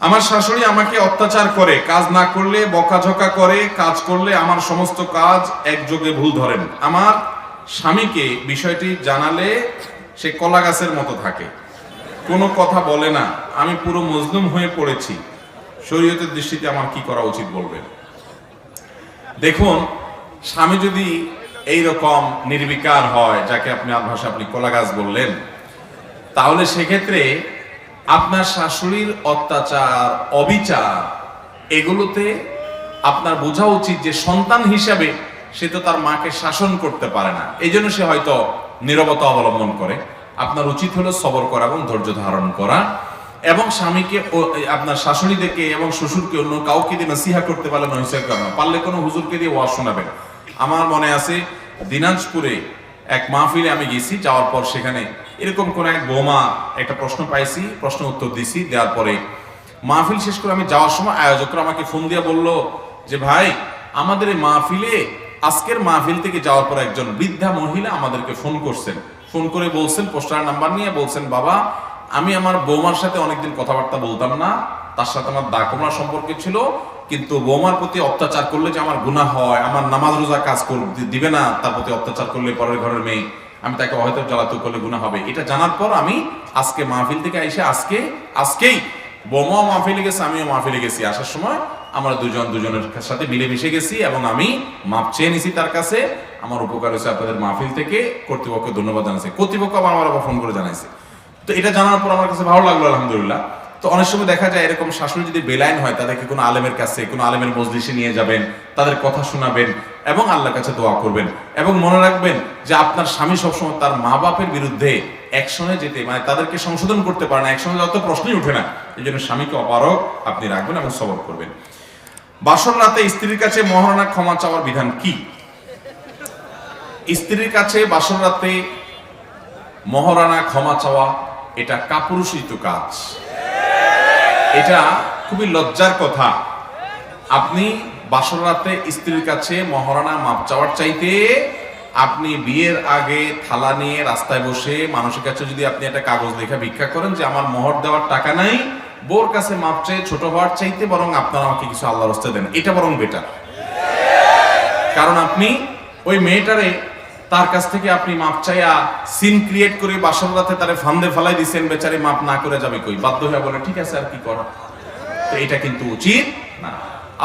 আমার শাশুড়ি আমাকে অত্যাচার করে, কাজ না করলে, বকাঝকা করে, কাজ করলে আমার সমস্ত কাজ একযোগে ভুল ধরেন। আমার স্বামীকে বিষয়টি জানালে সে কলা গাছের মতো থাকে। কোনো কথা বলে না। আমি পুরো মজলুম হয়ে পড়েছি। শরীয়তের দৃষ্টিতে আমার কি করা উচিত বলবেন? দেখুন, স্বামী যদি এই রকম নির্বিকার হয়, যাকে আপনি ভাষা আপনি কলা গাছ বললেন, তাহলে সেক্ষেত্রে আপনার শাশুড়ির অত্যাচার, অবিচার, এগুলোতে আপনার বোঝা উচিত যে সন্তান হিসাবে সে তো তার মাকে শাসন করতে পারে না। এই জন্য সে হয়তো নীরবতা অবলম্বন করে। আপনার উচিত হলো সবর করা এবং ধৈর্য ধারণ করা এবং স্বামীকে আপনার শাশুড়িদেরকে এবং শ্বশুরকে অন্য কাউকে দিয়ে নসিহা করতে পারলে নহিসা করেন পারলে কোনো হুজুরকে দিয়ে ওয়া শোনাবেন। আমার মনে আছে দিনাজপুরে এক মাহফিলে আমি গেছি, যাওয়ার পর সেখানে এরকম কোন এক বোমা একটা প্রশ্ন পাইছি প্রশ্ন উত্তর দিছি, দেওয়ার পরে মাহফিল শেষ করে আমি যাওয়ার সময় আয়োজকরা আমাকে ফোন দিয়ে বলল যে, ভাই, আমাদের এই মাহফিলে, আজকের মাহফিল থেকে যাওয়ার পর একজন বৃদ্ধা মহিলা আমাদেরকে ফোন করছেন। ফোন করে বলছেন, পোস্টার নাম্বার নিয়ে বলছেন, বাবা, আমি আমার বৌমার সাথে অনেকদিন কথাবার্তা বলতাম না, তার সাথে আমার দাকমরা সম্পর্ক ছিল, কিন্তু বৌমার প্রতি অত্যাচার করলে যে আমার গুনাহ হয়, আমার নামাজ রোজা কাজ দিবে না, তার প্রতি অত্যাচার করলে পরের ঘরের মেয়ে আমি তাকে হয়তো জ্বালাতন করলে গুনাহ হবে। এটা জানার পর আমি আজকে মাহফিল থেকে এসে আজকে, আজকেই বোমাও মাহফিলে গেছে, আমিও মাহফিলে গেছি। আসার সময় আমরা দুজন দুজনের সাথে মিলেমিশে গেছি এবং আমি মাপ চেয়ে নিছি তার কাছে। আমার উপকার হয়েছে আপনাদের মাহফিল থেকে। কর্তৃপক্ষকে ধন্যবাদ জানাইছে। কর্তৃপক্ষ আমার আবার ফোন করে জানাইছে। তো এটা জানার পর আমার কাছে ভালো লাগল, আলহামদুলিল্লাহ। তো অনেক সময় দেখা যায় এরকম শাশুড়ি যদি বেলাইন হয়, তাদেরকে কোনো আলেমের কাছে, কোনো আলেমের মজলিসে নিয়ে যাবেন, তাদের কথা শোনাবেন এবং আল্লাহর কাছে দোয়া করবেন। এবং মনে রাখবেন যে আপনার স্বামী সবসময় তার মা বাপের বিরুদ্ধে একসঙ্গে যেতে মানে তাদেরকে সংশোধন করতে পারে না একসঙ্গে যত প্রশ্নই ওঠে না। এই জন্য স্বামীকে অপারক আপনি রাখবেন এবং সবর করবেন। বাসর রাতে স্ত্রীর কাছে মহারণা ক্ষমা চাওয়ার বিধান কি? স্ত্রীর কাছে বাসর রাতে মহারানা ক্ষমা চাওয়া, এটা কাপুরুষিত কাজ। এটা খুবই লজ্জার কথা। আপনি বাসর রাতে স্ত্রীর কাছে মহারানা মাপ চাওয়ার চাইতে আপনি বিয়ের আগে থালা নিয়ে রাস্তায় বসে মানুষের কাছে যদি আপনি একটা কাগজ লেখা ভিক্ষা করেন যে আমার মোহর দেওয়ার টাকা নাই, বোর কাছে মাপ চেয়ে ছোট হওয়ার চাইতে বরং আপনারা আমাকে কিছু আল্লাহ রস্তে দেন। এটা বরং বেটার কারণ আপনি ওই মেয়েটারে তার কাছ থেকে আপনি মাপ চাইয়া সিন ক্রিয়েট করে বাসর রাতে তারে ফান্দে ফালাই দিছেন, বেচারি মাপ না করে যাবে কই? বাধ্য হয়ে বলে, ঠিক আছে, আর কি করা? তো এটা কিন্তু উচিত না।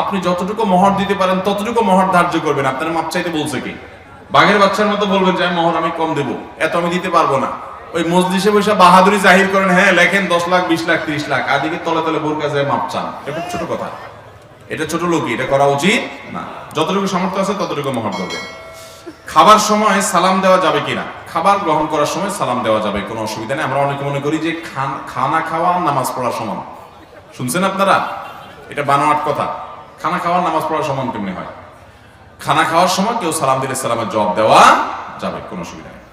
আপনি যতটুকু মহর দিতে পারেন, ততটুকু মহর ধার্য করবেন। আপনার মাপ চাইতে বলছে কি? বাঘের বাচ্চার মতো বলবেন যে, আমি মহর আমি কম দেবো, এত আমি দিতে পারব না। ওই মসজিদে বসে বাহাদুরি জাহির করেন হ্যাঁ লেখেন দশ লাখ, বিশ লাখ, ত্রিশ লাখ। আদিকে তলে তলে বোর কাছে মাপ চান। এটা ছোট কথা। এটা ছোট লোকই, এটা করা উচিত না। যতটুকু সামর্থ্য আছে, ততটুকু মহর করবেন খাবার সময় সালাম দেওয়া যাবে কিনা? খাবার গ্রহণ করার সময় সালাম দেওয়া যাবে, কোনো অসুবিধা নেই। আমরা অনেকে মনে করি যে খান- খানা খাওয়া, নামাজ পড়ার সমান। শুনছেন আপনারা? এটা বানোয়াট কথা। খানা খাওয়ার নামাজ পড়ার সমান কেমনি হয়? খানা খাওয়ার সময় কেউ সালাম দিলে সালামের জবাব দেওয়া যাবে, কোনো অসুবিধা নেই।